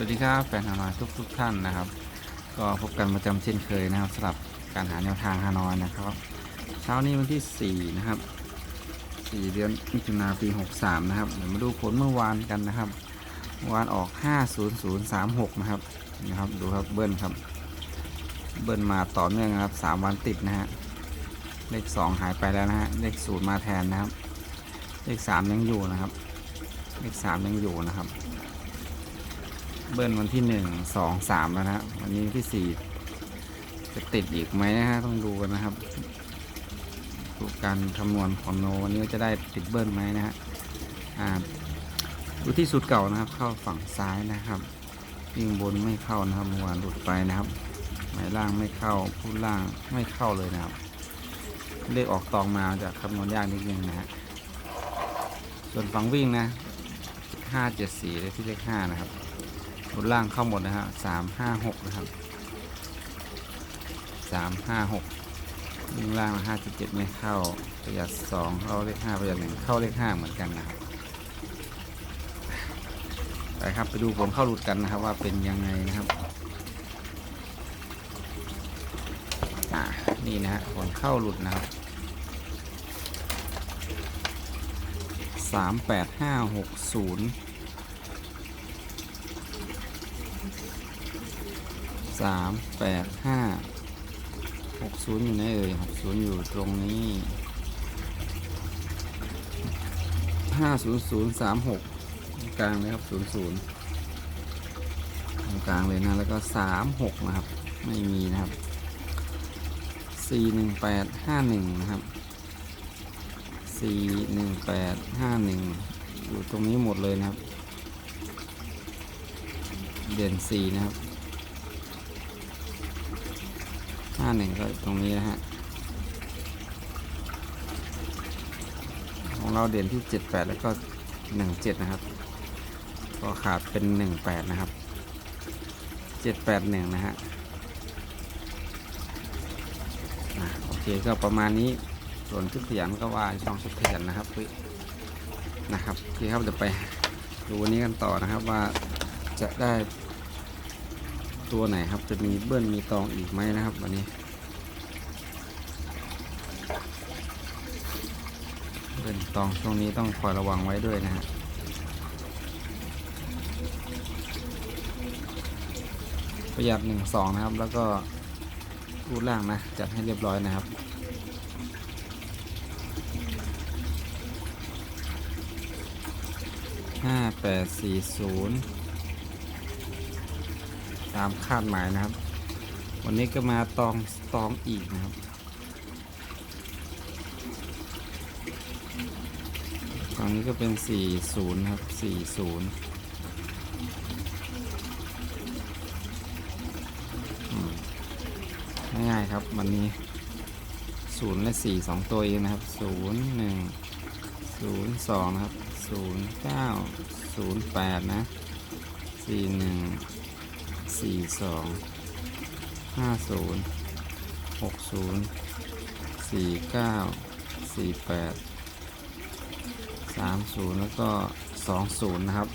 วัสดีครับแฟนฮานอยทุกทุกๆท่านนะครับ ก็พบกันประจำเช่นเคยนะครับสำหรับการหาแนวทางฮานอยนะครับ เช้านี้วันที่ 4 นะครับ 4 เดือนมิถุนาปี 63 นะครับเดี๋ยวมาดูผลเมื่อวานกันนะครับเมื่อวานออก 50036 นะครับนะครับดูครับเบิ้ลครับ เบิ้ลมาต่อเนื่องนะครับ 3 วันติดนะฮะเลข 2 หายไปแล้วนะฮะเลข0มาแทนนะครับ เลข 3 ยังอยู่นะครับ เลข 3 ยังอยู่นะครับ เบิ้ลวันที่หนึ่งสองสามแล้วนะฮะวันนี้วันที่สี่จะติดอีกไหมนะฮะต้องดูกันนะครับดูการคำนวณของโนวันนี้ว่าจะได้ติดเบิ้ลไหมนะฮะอ่าดูที่สุดเก่านะครับ เข้าฝั่งซ้ายนะครับวิ่งบนไม่เข้านะครับเมื่อวานหลุดไปนะครับหมายล่างไม่เข้าพูดล่างไม่เข้าเลยนะครับ เลขออกตองมาจะคำนวณยากนิดนึงนะฮะส่วนฝั่งวิ่งนะห้าเจ็ดสี่เลยที่เลขห้านะครับ นล่างเข้าหมดนะฮะสามห้าหกนะครับสามห้าหกวิ่งล่างห้าสิบเจ็ดไม่เข้าประหยัดสองเข้าเลขห้าประหยัดหนึ่งเข้าเลขห้าเหมือนกันนะครับไปครับไปดูผลเข้าหลุดกันนะครับว่าเป็นยังไงนะครับนี่นะฮะผลเข้าหลุดนะครับสามแปดห้าหกศูนย์ สามแปดห้าหกศูนย์อยู่ไหนเอ่ยหกศูนย์อยู่ตรงนี้ห้าศูนย์ศูนย์สามหกกลางเลยครับศูนย์ศูนย์ตรงกลางเลยนะ แล้วก็สามหกนะครับ ไม่มีนะครับสี่หนึ่งแปดห้าหนึ่งนะครับสี่หนึ่งแปดห้าหนึ่งอยู่ตรงนี้หมดเลยนะครับ เด่นสี่นะครับ ห้าหนึ่งก็ตรงนี้นะฮะ ของเราเด่นที่เจ็ดแปดแล้วก็หนึ่งเจ็ดนะครับ ก็ขาดเป็นหนึ่งแปดนะครับเจ็ดแปดหนึ่งนะฮะโอเคก็ประมาณนี้ส่วนชุดขยันก็ว่าช่องชุดขยันนะครับนะครับโอเคครับเดี๋ยวไปดูวันนี้กันต่อนะครับว่าจะได้ ตัวไหนครับ จะมีเบิ้ลมีตองอีกไหมนะครับ วันนี้ เบิ้ลตองช่วงนี้ต้องคอยระวังไว้ด้วยนะฮะประหยัดหนึ่งสองนะครับ แล้วก็รูดล่างนะ จัดให้เรียบร้อยนะครับห้าแปดสี่ศูนย์ ตามคาดหมายนะครับ วันนี้ก็มาตองตองอีกนะครับ ตอนนี้ก็เป็น 40 ครับ 40ง่ายๆครับ วันนี้0และ4 2ตัวเองนะครับ0 1 0 2นะครับ0 9 0 8นะ4 1 สี่สองห้าศูนย์หกศูนย์สี่เก้าสี่แปดสามศูนย์แล้วก็สองศูนย์นะครับ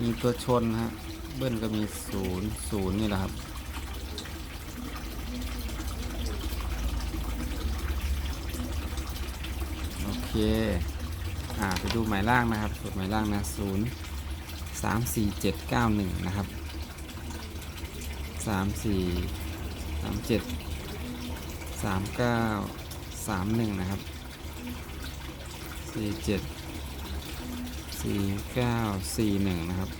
มีตัวชนฮะเบิ้ลก็มีศูนย์ศูนย์นี่แหละครับ โอเค อ่าไปดูหมายล่างนะครับสูตรหมายล่างนะศูนย์สามสี่เจ็ดเก้าหนึ่งนะครับสามสี่สามเจ็ดสามเก้าสามหนึ่งนะครับสี่เจ็ดสี่เก้าสี่หนึ่งนะครับ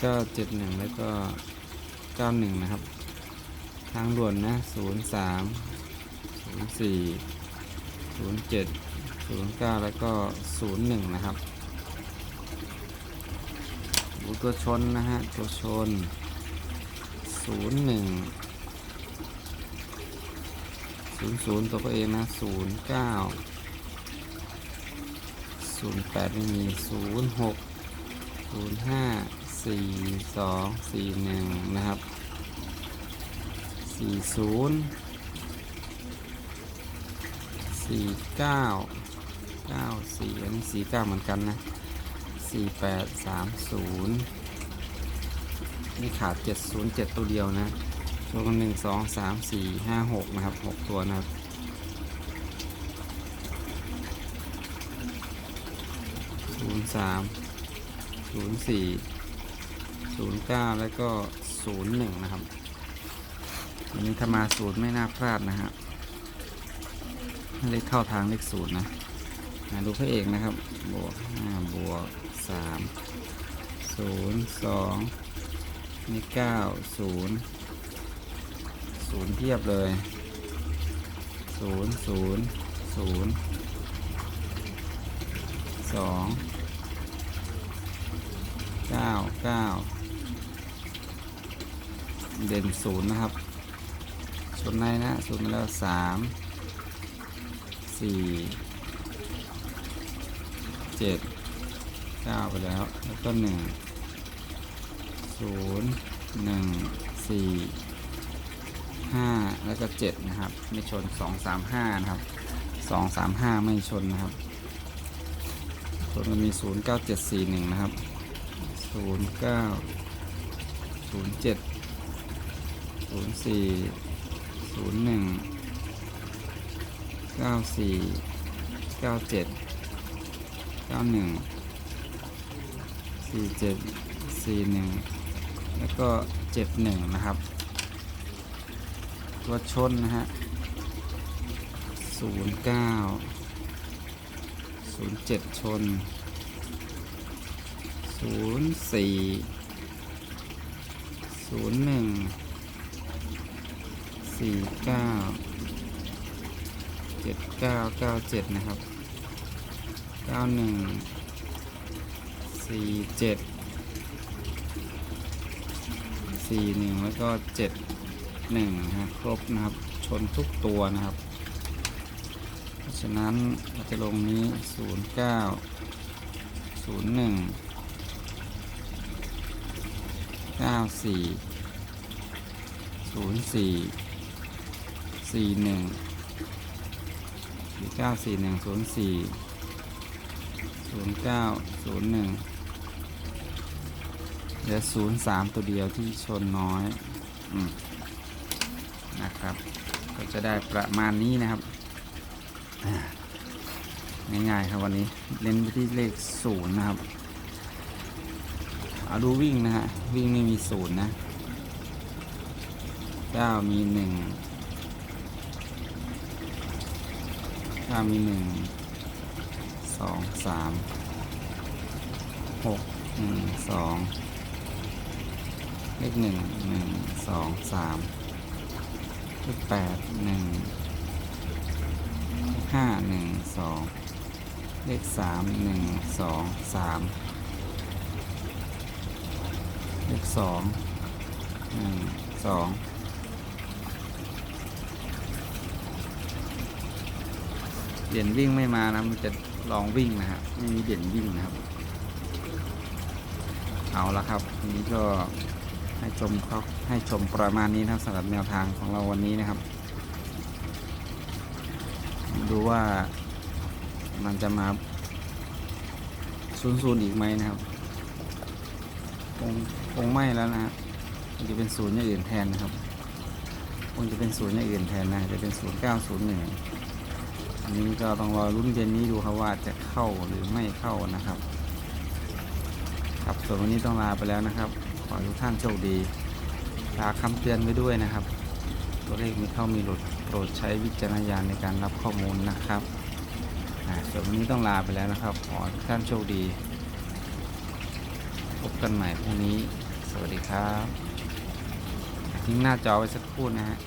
เก้าเจ็ดหนึ่งแล้วก็เก้าหนึ่งนะครับ ทางด่วนนะศูนย์สามสี่ ศูนย์เจ็ดศูนย์เก้าแล้วก็ศูนย์หนึ่งนะครับดูตัวชนนะฮะ ตัวชนศูนย์หนึ่งศูนย์ศูนย์ตัวก็เองนะศูนย์เก้าศูนย์แปดไม่มีศูนย์หกศูนย์ห้าสี่สองสี่หนึ่งนะครับสี่ศูนย์ สี่เก้าเก้าสี่อันนี้สี่เก้าเหมือนกันนะสี่แปดสามศูนย์นี่ขาดเจ็ดศูนย์เจ็ดตัวเดียวนะตัวกันหนึ่งสองสามสี่ห้าหกนะครับหกตัวนะครับศูนย์สามศูนย์สี่ศูนย์เก้าแล้วก็ศูนย์หนึ่งนะครับวันนี้ถ้ามาศูนย์ไม่น่าพลาดนะฮะ เลขเข้าทางเลขศูนย์นะมาดูพระเอกนะครับ บวกห้าบวกสามศูนย์สองนี่เก้าศูนย์ศูนย์เทียบเลยศูนย์ศูนย์ศูนย์สองเก้าเก้าเด่นศูนย์นะครับ ชนในนะชนมาแล้วสาม สี่เจ็ดเก้าไปแล้ว แล้วก็หนึ่งศูนย์หนึ่งสี่ห้าแล้วก็เจ็ดนะครับ ไม่ชนสองสามห้านะครับสองสามห้าไม่ชนนะครับชนมันมีศูนย์เก้าเจ็ดสี่หนึ่งนะครับศูนย์เก้าศูนย์เจ็ดศูนย์สี่ศูนย์หนึ่ง เก้าสี่เก้าเจ็ดเก้าหนึ่งสี่เจ็ดสี่หนึ่งแล้วก็เจ็ดหนึ่งนะครับ ตัวชนนะฮะศูนย์เก้าศูนย์เจ็ดชนศูนย์สี่ศูนย์หนึ่งสี่เก้า เจ็ดเก้าเก้าเจ็ดนะครับเก้าหนึ่งสี่เจ็ดสี่หนึ่งแล้วก็เจ็ดหนึ่งนะครบนะครับ ชนทุกตัวนะครับ เพราะฉะนั้นเราจะลงนี้ศูนย์เก้าศูนย์หนึ่งเก้าสี่ศูนย์สี่สี่หนึ่ง เก้าสี่หนึ่งศูนย์สี่ศูนย์เก้าศูนย์หนึ่งเหลือศูนย์สามตัวเดียวที่ชนน้อยอนะครับ ก็จะได้ประมาณนี้นะครับ ง่ายๆครับวันนี้เน้นไปที่เลขศูนย์นะครับเอาดูวิ่งนะฮะ วิ่งไม่มีศูนย์นะเก้ามีหนึ่ง เก้ามีหนึ่งสองสามหกหนึ่งสองเลขหนึ่งหนึ่งสองสามเลขแปดหนึ่งห้าหนึ่งสองเลขสามหนึ่งสองสามเลขสองหนึ่งสอง เด่นวิ่งไม่มานะมันจะลองวิ่งนะครับไม่มีเด่นวิ่งนะครับ เอาละครับนี้ก็ให้ชมเขาให้ชมประมาณนี้นะครับสำหรับแนวทางของเราวันนี้นะครับ ดูว่ามันจะมาศูนย์ศูนย์อีกไหมนะครับคงคงไม่แล้วนะฮะมันจะเป็นศูนย์อย่างอื่นแทนนะครับคงจะเป็นศูนย์อย่างอื่นแทนนะจะเป็นศูนย์เก้าศูนย์หนึ่ง อันนี้ก็ต้องรอรุ่นเย็นนี้ดูครับว่าจะเข้าหรือไม่เข้านะครับ ครับส่วนวันนี้ต้องลาไปแล้วนะครับ ขอทุกท่านโชคดีฝากคำเตือนไว้ด้วยนะครับ ตัวเลขมีเข้ามีหลุดโปรดใช้วิจารณญาณในการรับข้อมูลนะครับส่วนวันนี้ต้องลาไปแล้วนะครับ ขอทุกท่านโชคดี พบกันใหม่พรุ่งนี้ สวัสดีครับทิ้งหน้าจอไว้สักครู่นะฮะ